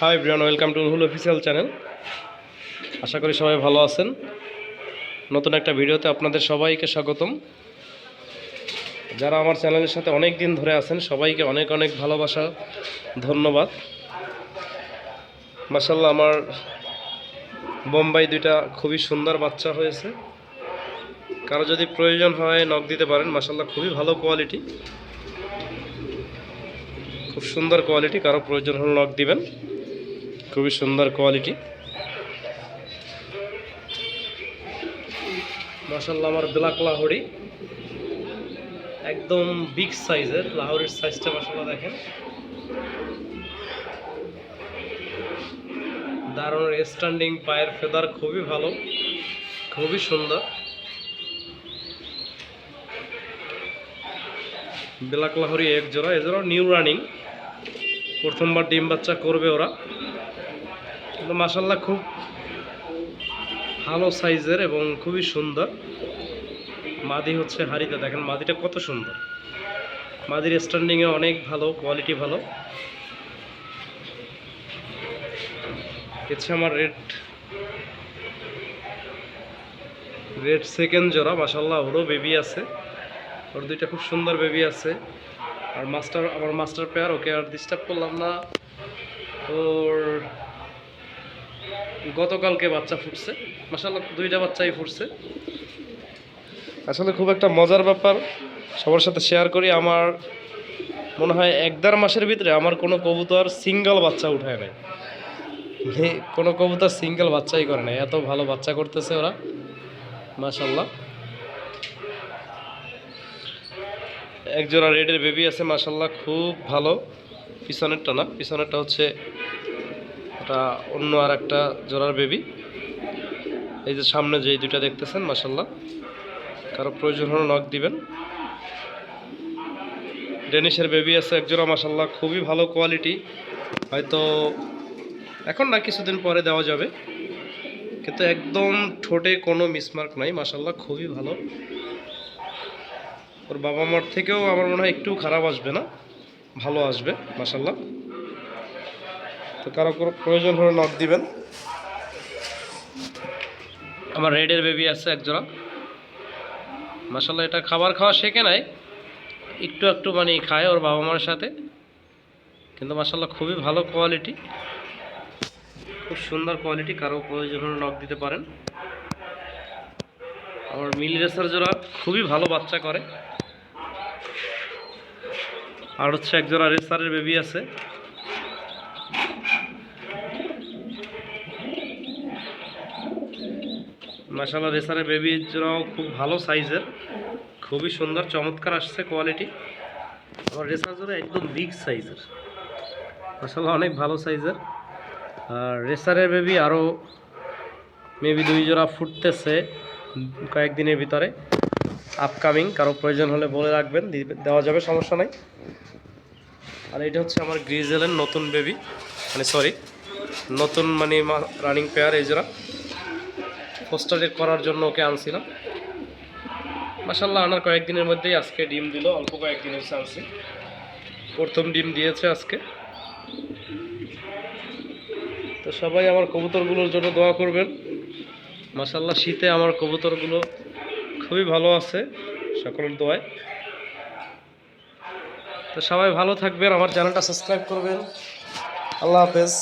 High Brian welcome to হুল official channel আশা করি সবাই ভালো আছেন। নতুন একটা ভিডিওতে আপনাদের সবাইকে স্বাগতম। যারা আমার চ্যানেলের সাথে অনেক দিন ধরে আছেন, সবাইকে অনেক অনেক ভালোবাসা, ধন্যবাদ। মাসাল্লাহ আমার বোম্বাই দুইটা খুবই সুন্দর বাচ্চা হয়েছে। কারও যদি প্রয়োজন হয় নখ দিতে পারেন। মাসাল্লাহ খুবই ভালো কোয়ালিটি খুব সুন্দর কোয়ালিটি কারও প্রয়োজন হলে নখ দিবেন। খুবই সুন্দর কোয়ালিটি মাসাল্লাহ আমার ব্ল্যাক লাহোরি। একদম বিগ সাইজের লাহোরের সাইজটা মাসাল্লাহ দেখেন। দারুণ স্ট্যান্ডিং পায়ের ফেদার খুবই ভালো, খুবই সুন্দর। ব্ল্যাক লাহোরি এক জোড়া, এ জোড়া নিউ রানিং প্রথমবার ডিম বাচ্চা করবে ওরা। কিন্তু মাসাল্লাহ খুব ভালো সাইজের এবং খুবই সুন্দর। মাদি হচ্ছে হাড়িতে দেখেন মাদিটা কত সুন্দর। মাদির স্ট্যান্ডিংয়ে অনেক ভালো কোয়ালিটি ভালো। হচ্ছে আমার রেড রেড সেকেন্ড জোড়া মাসাল্লাহ ওরও বেবি আছে। ওর দুইটা খুব সুন্দর বেবি আছে। আর মাস্টার, আমার মাস্টার পেয়ার, ওকে আর ডিস্টার্ব করলাম না। ওর গতকালকে বাচ্চা ফুটছে। মাসাল্লাহ দুইটা বাচ্চাই ফুটছে। আসলে খুব একটা মজার ব্যাপার। সবার সাথে শেয়ার করি, আমার মনে হয় এক দেড় মাসের ভিতরে আমার কোনো কবুতর সিঙ্গেল বাচ্চা উঠায় নাই। কোনো কবুতর সিঙ্গেল বাচ্চাই করে না এত ভালো বাচ্চা করতেছে ওরা। মাশাল্লাহ এক জোড়া রেডের বেবি আছে মাশাল্লাহ খুব ভালো। পিছনেরটা না, পিছনেরটা হচ্ছে ওটা অন্য আর একটা জোড়ার বেবি এই যে সামনে যে দুইটা দেখতেছেন মাশাল্লাহ কারও প্রয়োজন হলে নখ দিবেন। ডেনিশের বেবি আছে এক জোড়া মাশাল্লাহ খুবই ভালো কোয়ালিটি হয়তো এখন না, কিছুদিন পরে দেওয়া যাবে। কিন্তু একদম ঠোঁটে কোনো মিসমার্ক নাই মাশাল্লাহ খুবই ভালো। ওর বাবা মার থেকেও আমার মনে হয় একটু খারাপ আসবে না? ভালো আসবে মাশাল্লাহ তো কারও প্রয়োজন হলে নখ দিবেন। আমার রেডের বেবি আছে একজোড়া। মাশাল্লাহ এটা খাবার খাওয়া শেখে নাই। একটু একটু মানে খায় ওর বাবা মার সাথে। কিন্তু মাশাল্লাহ খুবই ভালো কোয়ালিটি খুব সুন্দর কোয়ালিটি কারও প্রয়োজন হলে নখ দিতে পারেন। আমার মিল রেসার জোড়া খুবই ভালো বাচ্চা করে। আর হচ্ছে এক জোড়া রেসারের বেবি আছে। মাসাল্লাহ রেসারের বেবি জোড়াও খুব ভালো সাইজের। খুবই সুন্দর, চমৎকার আসছে কোয়ালিটি আমার রেসার জোড়া একদম বিগ সাইজের। মাসাল্লাহ অনেক ভালো সাইজের। আর রেসারের বেবি আরও মেবি দুই জোড়া ফুটতেছে কয়েকদিনের ভিতরে। আপকামিং কারও প্রয়োজন হলে বলে রাখবেন দেওয়া যাবে, সমস্যা নাই। আর এটা হচ্ছে আমার গ্রিজেলের নতুন বেবি মানে সরি নতুন মানে রানিং পেয়ার এই জোড়া পোস্টারে করার জন্য ওকে আনছিলাম। মাসাল্লাহ আনার কয়েকদিনের মধ্যেই আজকে ডিম দিল, অল্প কয়েকদিন হচ্ছে আনছি প্রথম ডিম দিয়েছে আজকে। তো সবাই আমার কবুতরগুলোর জন্য দোয়া করবেন। মাসাল্লাহ শীতে আমার কবুতরগুলো খুবই ভালো আছে, সকলের দোয়ায়। তো সবাই ভালো থাকবেন, আমার চ্যানেলটা সাবস্ক্রাইব করবেন। আল্লাহ হাফেজ।